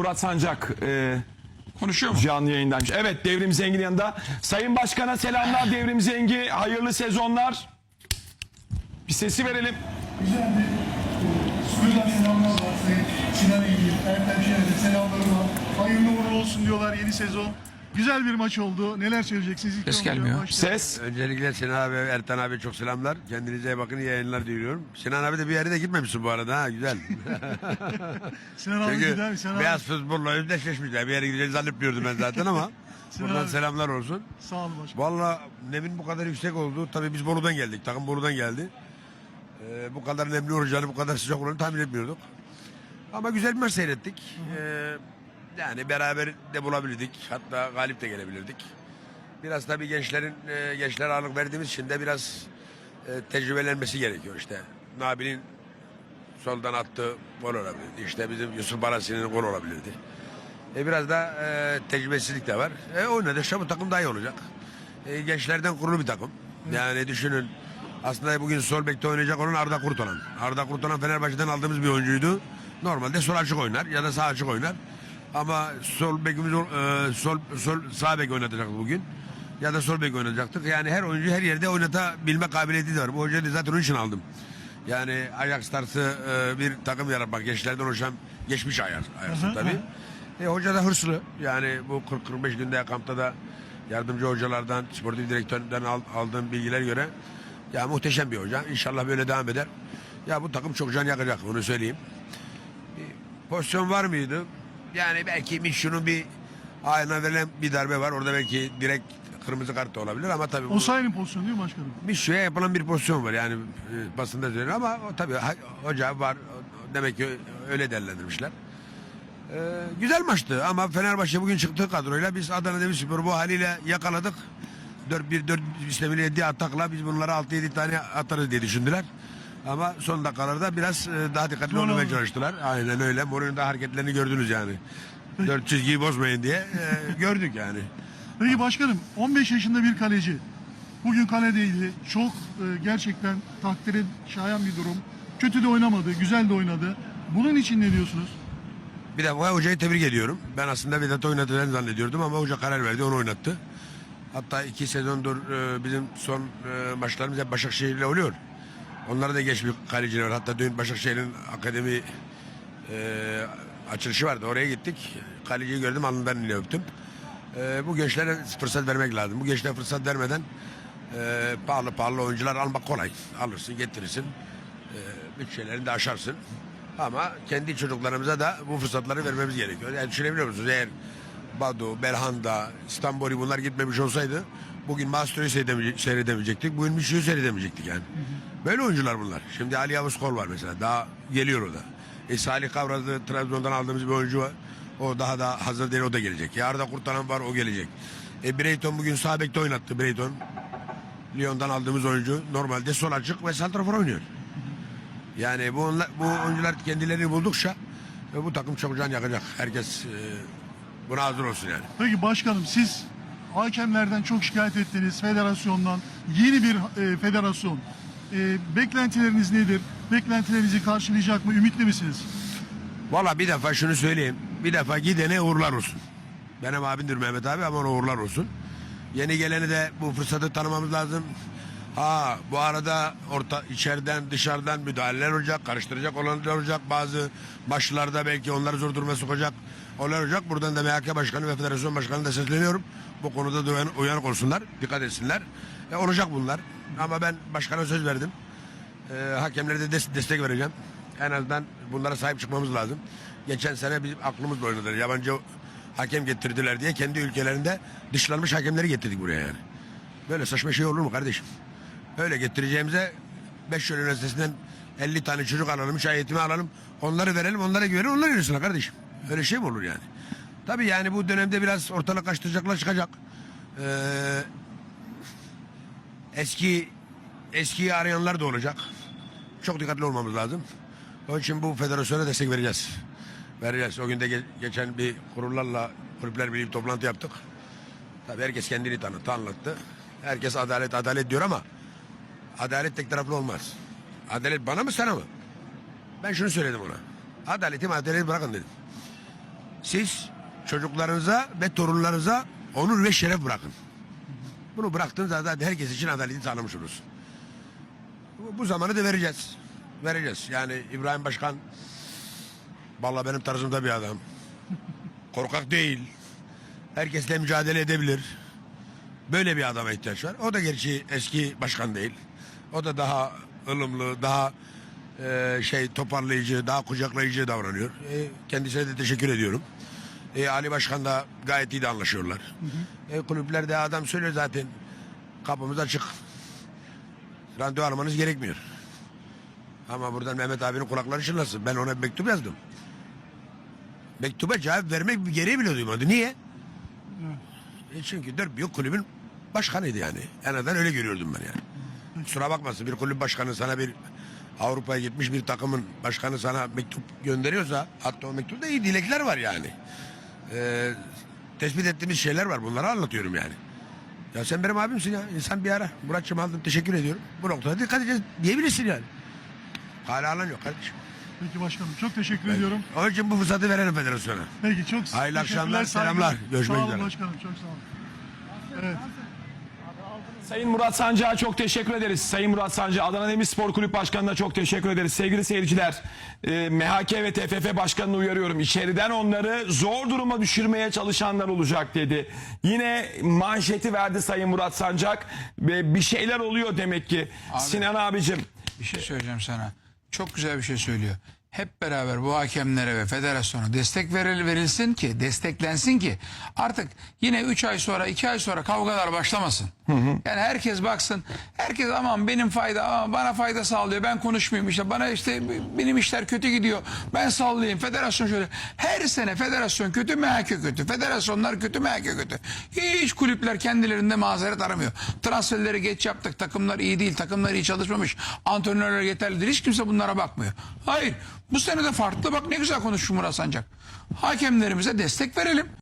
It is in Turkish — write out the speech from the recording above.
Murat Sancak e, Konuşuyor mu? canlı yayındaymış. Evet Devrim Zengin yanında. Sayın Başkan'a selamlar Devrim Zengi. Hayırlı sezonlar. Bir sesi verelim. Güzel bir e, stüdyodan selamlar var Sinan Engin, Ertem Şener'e selamlarım var. Hayırlı uğurlu olsun diyorlar yeni sezon. Güzel bir maç oldu. Neler söyleyeceksiniz? İlk Ses gelmiyor. başlayalım. Ses. Öncelikle Sinan abi, Ertan abi çok selamlar. Kendinize iyi bakın, iyi yayınlar diliyorum. Sinan abi de bir yere de gitmemişsin bu arada ha, güzel. Sinan abi Çünkü gider mi? Sinan beyaz abi. futbolla özdeşleşmişler. Bir yere gideceğini zannetmiyordum ben zaten ama. Sinan buradan abi. selamlar olsun. Sağ olun başkanım. Valla nemin bu kadar yüksek oldu. Tabii biz Bolu'dan geldik. Takım Bolu'dan geldi. Ee, bu kadar nemli olacağını, bu kadar sıcak olacağını tahmin etmiyorduk. Ama güzel bir maç seyrettik. Ee, yani beraber de bulabilirdik. Hatta galip de gelebilirdik. Biraz tabii gençlerin e, gençlere ağırlık verdiğimiz için de biraz e, tecrübelenmesi gerekiyor işte. Nabil'in soldan attığı gol olabilirdi. İşte bizim Yusuf Barasi'nin gol olabilirdi. E, biraz da e, tecrübesizlik de var. E, oynadıkça bu takım daha iyi olacak. E, gençlerden kurulu bir takım. Yani düşünün aslında bugün sol bekte oynayacak olan Arda Kurtalan. Arda Kurtalan Fenerbahçe'den aldığımız bir oyuncuydu. Normalde sol açık oynar ya da sağ açık oynar. Ama sol bekimiz e, sol sol sağ bek oynatacaktık bugün. Ya da sol bek oynayacaktık. Yani her oyuncu her yerde oynatabilme kabiliyeti de var. Bu hocayı zaten onun için aldım. Yani Ajax tarzı e, bir takım yaratmak. Gençlerden oluşan geçmiş Ajax, Ajax'ın tabii. E, hoca da hırslı. Yani bu 40-45 günde kampta da yardımcı hocalardan, sportif direktörden al- aldığım bilgiler göre ya muhteşem bir hoca. İnşallah böyle devam eder. Ya bu takım çok can yakacak onu söyleyeyim. Pozisyon var mıydı? Yani belki Mişu'nun bir ayağına verilen bir darbe var. Orada belki direkt kırmızı kart da olabilir ama tabii bu- Osayi'nin pozisyonu değil mi başkanım? Mişu'ya yapılan bir pozisyon var yani e, basında söylüyor ama o, tabii ha- hoca var demek ki öyle değerlendirmişler. Ee, güzel maçtı ama Fenerbahçe bugün çıktığı kadroyla biz Adana Demirspor bu haliyle yakaladık. 4-1-4 istemeli 7 atakla biz bunlara 6-7 tane atarız diye düşündüler. Ama son dakikalarda biraz e, daha dikkatli Doğru. olmaya çalıştılar. Aynen öyle. Mourinho'nun da hareketlerini gördünüz yani. Dört çizgiyi bozmayın diye e, gördük yani. Peki başkanım 15 yaşında bir kaleci. Bugün kaledeydi. Çok e, gerçekten takdirin şayan bir durum. Kötü de oynamadı, güzel de oynadı. Bunun için ne diyorsunuz? Bir defa hocayı tebrik ediyorum. Ben aslında Vedat'ı oynatacağını zannediyordum ama hoca karar verdi onu oynattı. Hatta iki sezondur e, bizim son e, maçlarımız hep Başakşehir'le oluyor. Onlara da geç bir kaleciler var. Hatta dün Başakşehir'in akademi e, açılışı vardı. Oraya gittik. Kaleciyi gördüm alnından ile öptüm. E, bu gençlere fırsat vermek lazım. Bu gençlere fırsat vermeden e, pahalı pahalı oyuncular almak kolay. Alırsın getirirsin. E, bütçelerini de aşarsın. Ama kendi çocuklarımıza da bu fırsatları vermemiz gerekiyor. Yani düşünebiliyor musunuz? Eğer Badu, Belhanda, İstanbul'i bunlar gitmemiş olsaydı bugün Mastro'yu seyredemeye- seyredemeyecektik. Bugün Mişu'yu seyredemeyecektik yani. Böyle oyuncular bunlar. Şimdi Ali Yavuz Kol var mesela. Daha geliyor o da. E, Salih Kavraz'ı Trabzon'dan aldığımız bir oyuncu var. O daha da hazır değil o da gelecek. Ya Arda Kurtaran var o gelecek. E, Breyton bugün sağ oynattı Breyton. Lyon'dan aldığımız oyuncu normalde sol açık ve santrafor oynuyor. Yani bu, onlar- bu oyuncular kendilerini buldukça e, bu takım çok can yakacak. Herkes e, buna hazır olsun yani. Peki başkanım siz hakemlerden çok şikayet ettiniz federasyondan. Yeni bir e, federasyon. E, beklentileriniz nedir? Beklentilerinizi karşılayacak mı? Ümitli misiniz? Valla bir defa şunu söyleyeyim. Bir defa gidene uğurlar olsun. Benim abimdir Mehmet abi ama ona uğurlar olsun. Yeni geleni de bu fırsatı tanımamız lazım. Ha bu arada orta içeriden dışarıdan müdahaleler olacak, karıştıracak olanlar olacak. Bazı başlarda belki onları zor duruma sokacak olaylar olacak. Buradan da MHK Başkanı ve Federasyon Başkanı da sesleniyorum. Bu konuda da uyan, uyanık olsunlar, dikkat etsinler. E, olacak bunlar. Ama ben başkana söz verdim. E, hakemlere de des- destek vereceğim. En azından bunlara sahip çıkmamız lazım. Geçen sene bizim aklımızla oynadılar. Yabancı hakem getirdiler diye kendi ülkelerinde dışlanmış hakemleri getirdik buraya yani. Böyle saçma şey olur mu kardeşim? Öyle getireceğimize Beşiktaş Üniversitesi'nden 50 tane çocuk alalım, üç alalım. Onları verelim, onlara güvenin, onlar yürüsün kardeşim. Öyle şey mi olur yani? Tabii yani bu dönemde biraz ortalık kaçtıracaklar çıkacak. Ee, eski eskiyi arayanlar da olacak. Çok dikkatli olmamız lazım. Onun için bu federasyona destek vereceğiz. Vereceğiz. O gün de ge- geçen bir kurullarla kulüpler birliği bir toplantı yaptık. Tabii herkes kendini tanıttı, anlattı. Herkes adalet adalet diyor ama adalet tek taraflı olmaz. Adalet bana mı sana mı? Ben şunu söyledim ona. Adaleti adaleti bırakın dedim. siz çocuklarınıza ve torunlarınıza onur ve şeref bırakın. Bunu bıraktığınızda zaten herkes için adaleti sağlamış oluruz. Bu, zamanı da vereceğiz. Vereceğiz. Yani İbrahim Başkan vallahi benim tarzımda bir adam. Korkak değil. Herkesle mücadele edebilir. Böyle bir adama ihtiyaç var. O da gerçi eski başkan değil. O da daha ılımlı, daha e, şey toparlayıcı, daha kucaklayıcı davranıyor. E, kendisine de teşekkür ediyorum. E, Ali Başkan da gayet iyi de anlaşıyorlar. E, kulüplerde adam söylüyor zaten kapımız açık. Randevu almanız gerekmiyor. Ama buradan Mehmet abinin kulakları çınlasın. Ben ona bir mektup yazdım. Mektuba cevap vermek bir gereği bile duymadı. Niye? E çünkü dört büyük kulübün başkanıydı yani. En azından öyle görüyordum ben yani. Kusura bakmasın bir kulüp başkanı sana bir Avrupa'ya gitmiş bir takımın başkanı sana mektup gönderiyorsa hatta o mektupta iyi dilekler var yani. Ee, tespit ettiğimiz şeyler var bunları anlatıyorum yani. Ya sen benim abimsin ya. İnsan bir ara. Muratçım aldım teşekkür ediyorum. Bu noktada dikkat edeceğiz diyebilirsin yani. Hala alan yok kardeşim. Peki başkanım çok teşekkür ediyorum. Onun için bu fırsatı verelim federasyona. Peki çok Hayırlı akşamlar, selamlar. Görüşmek sağ olun üzere. başkanım çok sağ olun. Evet. Sayın Murat Sancı'ya çok teşekkür ederiz. Sayın Murat Sancı, Adana Demirspor Kulüp Başkanı'na çok teşekkür ederiz. Sevgili seyirciler, e, MHK ve TFF Başkanı'nı uyarıyorum. İçeriden onları zor duruma düşürmeye çalışanlar olacak dedi. Yine manşeti verdi Sayın Murat Sancak ve bir şeyler oluyor demek ki. Sinan abicim, Bir şey söyleyeceğim sana. Çok güzel bir şey söylüyor. Hep beraber bu hakemlere ve federasyona destek veril, verilsin ki, desteklensin ki artık yine 3 ay sonra, 2 ay sonra kavgalar başlamasın. Yani herkes baksın. Herkes aman benim fayda, aman bana fayda sağlıyor. Ben konuşmayayım işte. Bana işte benim işler kötü gidiyor. Ben sallayayım. Federasyon şöyle. Her sene federasyon kötü, MHK kötü. Federasyonlar kötü, MHK kötü. Hiç kulüpler kendilerinde mazeret aramıyor. Transferleri geç yaptık. Takımlar iyi değil. Takımlar iyi çalışmamış. Antrenörler yeterli değil. Hiç kimse bunlara bakmıyor. Hayır. Bu sene de farklı. Bak ne güzel konuşmuş Murat Sancak. Hakemlerimize destek verelim.